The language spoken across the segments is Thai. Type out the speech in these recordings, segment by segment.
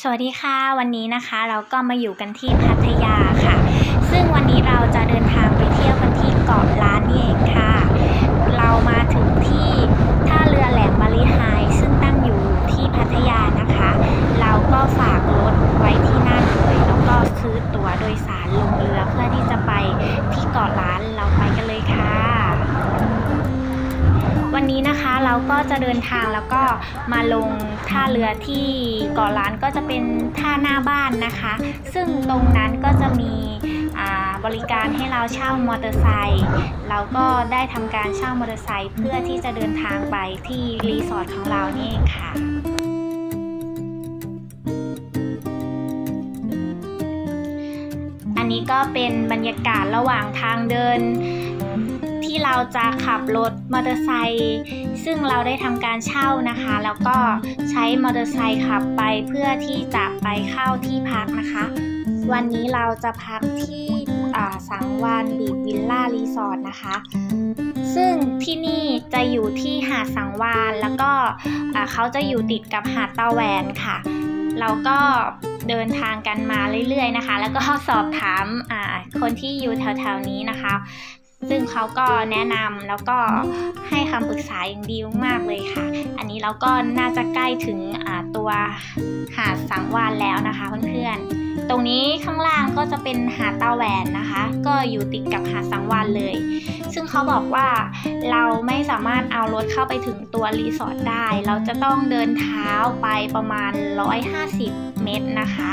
สวัสดีค่ะ วันนี้นะคะเราก็มาอยู่กันที่พัทยาค่ะ ซึ่งวันนี้เราจะเดินทางไปเที่ยวกันที่เกาะล้านนี่เองค่ะ เรามาถึงที่ท่าเรือแหลมบาลีไฮซึ่งตั้งอยู่ที่พัทยานะคะ เราก็ฝากรถไว้ที่นั่นเลยแล้วก็ซื้อตั๋วโดยสารลงเรือเพื่อที่จะ ก็จะเดินทางแล้วก็มาลงท่าเรือที่เกาะล้านก็จะเป็นท่าหน้าบ้านนะคะ ซึ่งตรงนั้นก็จะมีบริการให้เราเช่ามอเตอร์ไซค์เราก็ได้ทำการเช่ามอเตอร์ไซค์เพื่อที่จะเดินทางไปที่รีสอร์ทของเรานี่เองค่ะอันนี้ก็เป็นบรรยากาศระหว่างทางเดิน ที่เราจะขับรถมอเตอร์ไซค์ ซึ่งเราได้ทำการเช่านะคะ แล้วก็ใช้มอเตอร์ไซค์ขับไปเพื่อที่จะไปเข้าที่พักนะคะ วันนี้เราจะพักที่สังวานบีดวิลล่ารีสอร์ทนะคะ ซึ่งที่นี่จะอยู่ที่หาดสังวานแล้วก็เขาจะอยู่ติดกับหาดตาแหวนค่ะ เราก็เดินทางกันมาเรื่อยๆนะคะ แล้วก็สอบถามคนที่อยู่แถวๆนี้นะคะ ซึ่งเขาก็แนะนำแล้วก็ให้คำปรึกษาอย่างดีมากๆเลยค่ะ อันนี้เราก็น่าจะใกล้ถึงตัวหาดสังวานแล้วนะคะเพื่อนๆ ตรงนี้ข้างล่างก็จะเป็นหาดตาแหวนนะคะ ก็อยู่ติดกับหาดสังวานเลย ซึ่งเขาบอกว่าเราไม่สามารถเอารถเข้าไปถึงตัวรีสอร์ทได้ เราจะต้องเดินเท้าไปประมาณ 150 เมตรนะคะ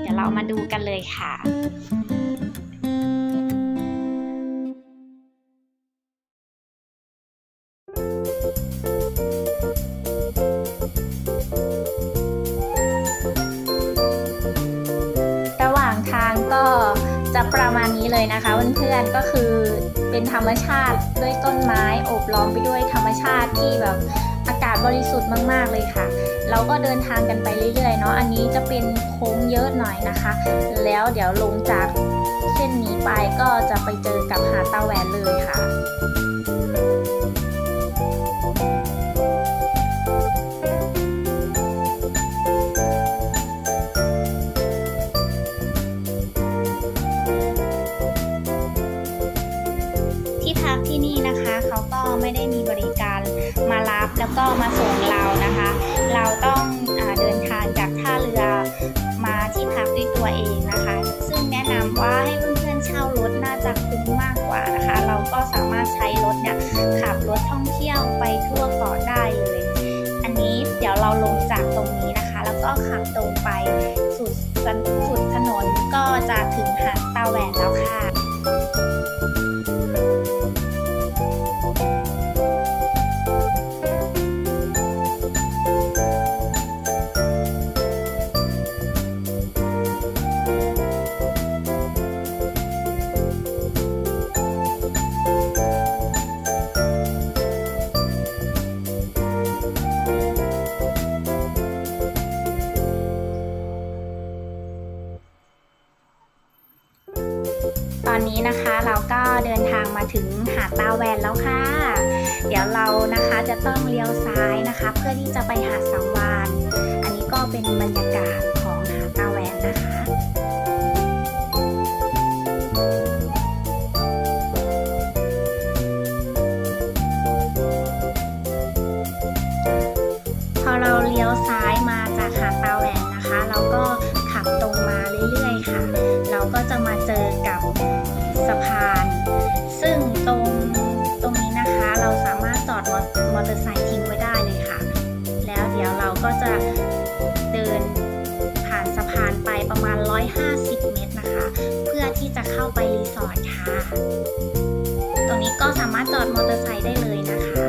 เดี๋ยวเรามาดูกันเลยค่ะ ณนี้เลยนะคะเพื่อนๆก็คือเป็นธรรมชาติด้วยต้นไม้โอบล้อมไปด้วยธรรมชาติที่แบบอากาศบริสุทธิ์มาก ๆ เลยค่ะ เราก็เดินทางกันไปเรื่อยๆเนาะอันนี้จะเป็นโค้งเยอะหน่อยนะคะ แล้วเดี๋ยวลงจากเส้นนี้ไปก็จะไปเจอกับหาดตาแหวนเลยค่ะ แล้วก็มาส่งเรานะคะ เราต้องอเดินทางจากท่าเรือมาที่พักด้วยตัวเองนะคะ ซึ่งแนะนำว่าให้เพื่อนๆเช่ารถน่าจะคุ้มมากกว่านะคะ เราก็สามารถใช้รถเนี่ยขับรถท่องเที่ยวไปทั่วเกาะได้เลย อันนี้เดี๋ยวเราลงจากตรงนี้นะคะ แล้วก็ขับตรงไปสุดสุดถน เพื่อที่จะไปหาดสังวานอันนี้ก็เป็นบรรยากาศของหาดตาแหวนนะคะพอเราเลี้ยวซ้ายมาจากหาดตาแหวนนะคะ เราก็ขับตรงมาเรื่อยๆค่ะ เราก็จะมาเจอกับสะพาน ซึ่งตรงตรงนี้นะคะ เราสามารถจอดมอเตอร์ไซค์ทิ้งไว้ได้ ไปรีสอร์ทค่ะ ตรงนี้ก็สามารถจอดมอเตอร์ไซค์ได้เลยนะคะ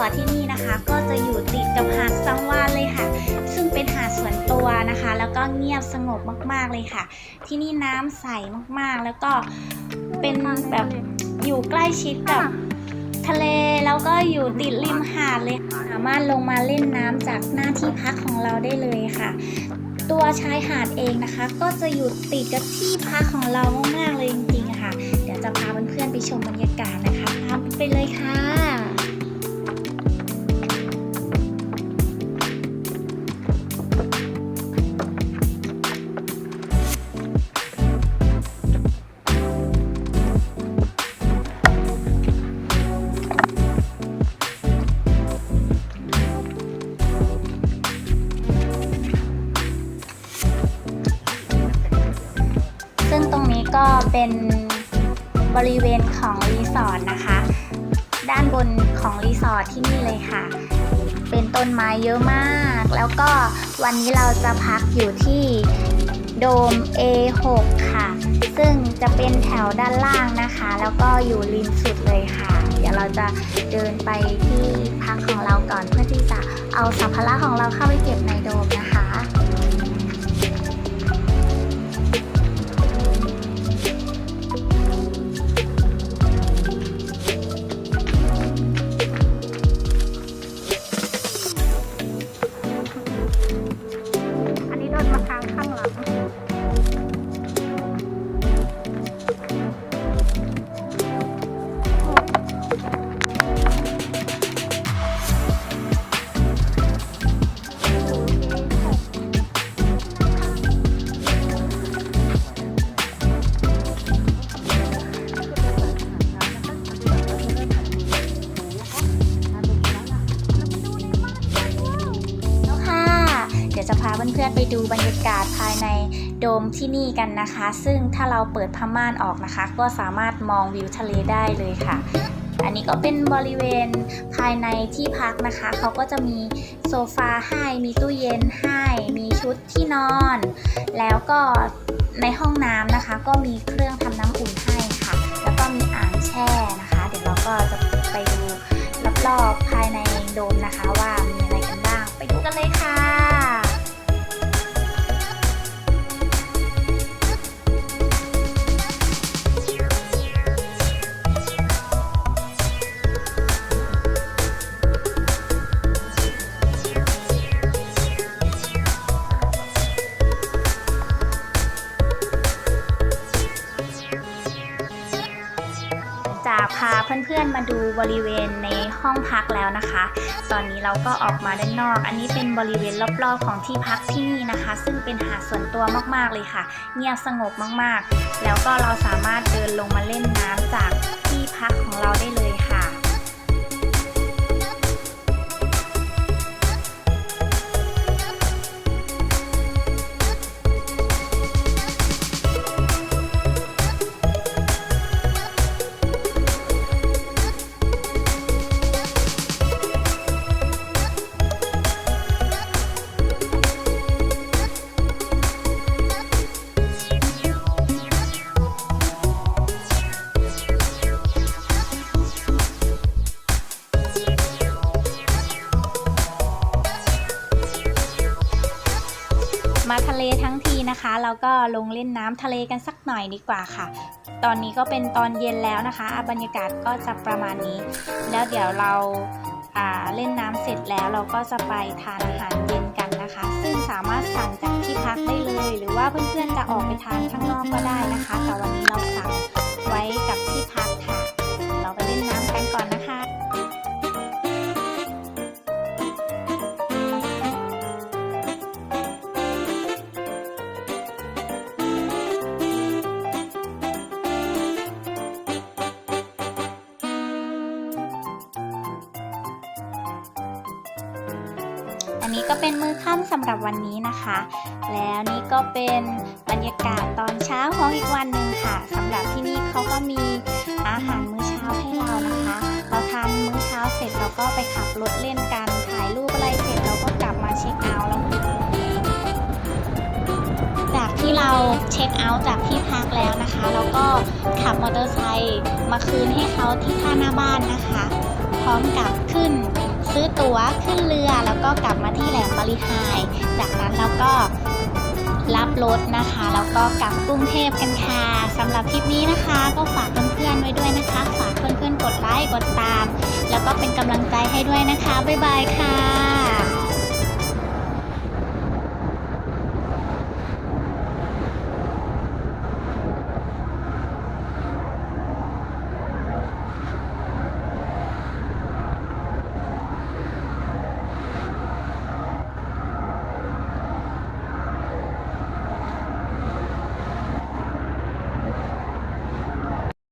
อร์ที่นี่นะคะ ก็จะอยู่ติดกับหาดซังวานเลยค่ะ ซึ่งเป็นหาดส่วนตัวนะคะ แล้วก็เงียบสงบมากๆเลยค่ะ ที่นี่น้ำใสมากๆ แล้วก็เป็นแบบอยู่ใกล้ชิดกับทะเลแล้วก็อยู่ติดริมหาดเลย สามารถลงมาเล่นน้ำจากหน้าที่พักของเราได้เลยค่ะ ตัวชายหาดเองนะคะ ก็จะอยู่ติดกับที่พักของเรามากๆเลยจริงๆค่ะ เดี๋ยวจะพาเพื่อนๆไปชมบรรยากาศนะคะตามไปเลยค่ะ บนของรีสอร์ทที่นี่เลยค่ะ เป็นต้นไม้เยอะมาก แล้วก็วันนี้เราจะพักอยู่ที่โดม A6 ค่ะ ซึ่งจะเป็นแถวด้านล่างนะคะ แล้วก็อยู่ริมสุดเลยค่ะ เดี๋ยวเราจะเดินไปที่พักของเราก่อนเพื่อที่จะเอาสัมภาระของเราเข้าไปเก็บในโดมนะคะ เพื่อนๆไปดูบรรยากาศภายในโดมที่นี่กันนะคะ ซึ่งถ้าเราเปิดผ้าม่านออกนะคะ ก็สามารถมองวิวทะเลได้เลยค่ะ อันนี้ก็เป็นบริเวณภายในที่พักนะคะ เขาก็จะมีโซฟาให้ มีตู้เย็นให้ มีชุดที่นอน แล้วก็ในห้องน้ำนะคะ ก็มีเครื่องทำน้ำอุ่นให้ค่ะ แล้วก็มีอ่างแช่นะคะ เดี๋ยวเราก็จะไปดูรอบๆภายในโดมนะคะว่ามีอะไรกันบ้าง ไปดูกันเลยค่ะ บริเวณในห้องพักแล้วนะคะ ตอนนี้เราก็ออกมาด้านนอก อันนี้เป็นบริเวณรอบๆของที่พักที่นี่นะคะ ซึ่งเป็นหาดส่วนตัวมากๆเลยค่ะ เงียบสงบมากๆ แล้วก็เราสามารถเดินลงมาเล่นน้ำจากที่พักของเราได้เลย นะคะเราก็ลงเล่นน้ำทะเลกันสักหน่อยดีกว่าค่ะ ตอนนี้ก็เป็นตอนเย็นแล้วนะคะ บรรยากาศก็จะประมาณนี้ แล้วเดี๋ยวเราเล่นน้ำเสร็จแล้วเราก็จะไปทานอาหารเย็นกันนะคะ ซึ่งสามารถสั่งจากที่พักได้เลย หรือว่าเพื่อนๆจะออกไปทานข้างนอกก็ได้นะคะ แต่วันนี้เราสั่งไว้กับที่พักค่ะเดี๋ยวเราไปเล่นน้ำกันก่อนนะคะ อันนี้ก็เป็นมือค่ำสำหรับวันนี้นะคะ แล้วนี่ก็เป็นบรรยากาศตอนเช้าของอีกวันหนึ่งค่ะสำหรับที่นี่เขาก็มีอาหารมื้อเช้าให้เรานะคะ เราทานมื้อเช้าเสร็จเราก็ไปขับรถเล่นกันถ่ายรูปอะไรเสร็จเราก็กลับมาเช็คเอาท์แล้วจากที่เราเช็คเอาท์จากที่พักแล้วนะคะเราก็ขับมอเตอร์ไซค์มาคืนให้เขาที่ท่าหน้าบ้านนะคะ พร้อมกับขึ้น ซื้อตั๋วขึ้นเรือแล้วก็กลับมาที่แหลมบริหาย จากนั้นเราก็รับรถนะคะ แล้วก็กลับกรุงเทพกันค่ะสำหรับคลิปนี้นะคะ ก็ฝากเพื่อนๆไว้ด้วยนะคะ ฝากเพื่อนๆกดไลค์กดตาม แล้วก็เป็นกำลังใจให้ด้วยนะคะบ๊ายบายค่ะ